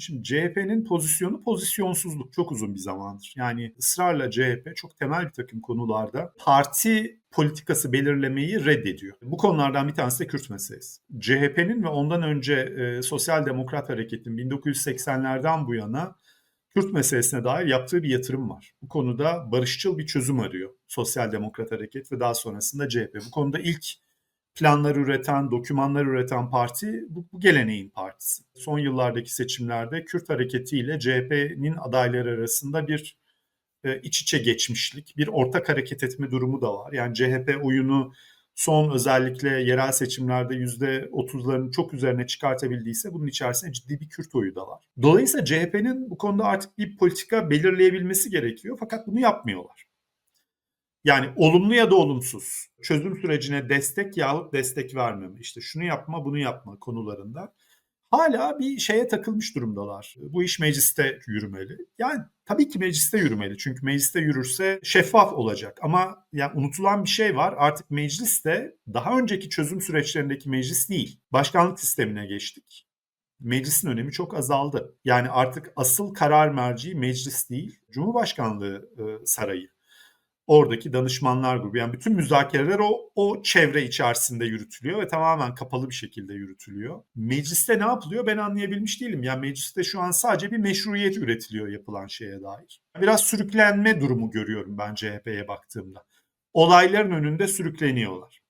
Şimdi CHP'nin pozisyonu pozisyonsuzluk çok uzun bir zamandır. Yani ısrarla CHP çok temel bir takım konularda parti politikası belirlemeyi reddediyor. Bu konulardan bir tanesi de Kürt meselesi. CHP'nin ve ondan önce e, Sosyal Demokrat Hareket'in 1980'lerden bu yana Kürt meselesine dair yaptığı bir yatırım var. Bu konuda barışçıl bir çözüm arıyor Sosyal Demokrat Hareket ve daha sonrasında CHP. Bu konuda ilk planlar üreten, dokümanlar üreten parti bu, bu geleneğin partisi. Son yıllardaki seçimlerde Kürt hareketi ile CHP'nin adayları arasında bir e, iç içe geçmişlik, bir ortak hareket etme durumu da var. Yani CHP oyunu son özellikle yerel seçimlerde %30'ların çok üzerine çıkartabildiyse bunun içerisinde ciddi bir Kürt oyu da var. Dolayısıyla CHP'nin bu konuda artık bir politika belirleyebilmesi gerekiyor fakat bunu yapmıyorlar. Yani olumlu ya da olumsuz çözüm sürecine destek yahut destek vermeme işte şunu yapma bunu yapma konularında hala bir şeye takılmış durumdalar. Bu iş mecliste yürümeli. Yani tabii ki mecliste yürümeli. Çünkü mecliste yürürse şeffaf olacak. Ama yani unutulan bir şey var. Artık meclis de daha önceki çözüm süreçlerindeki meclis değil. Başkanlık sistemine geçtik. Meclisin önemi çok azaldı. Yani artık asıl karar merci meclis değil, Cumhurbaşkanlığı e, sarayı oradaki danışmanlar grubu yani bütün müzakereler o, o çevre içerisinde yürütülüyor ve tamamen kapalı bir şekilde yürütülüyor. Mecliste ne yapılıyor ben anlayabilmiş değilim. Yani mecliste şu an sadece bir meşruiyet üretiliyor yapılan şeye dair. Biraz sürüklenme durumu görüyorum ben CHP'ye baktığımda. Olayların önünde sürükleniyorlar.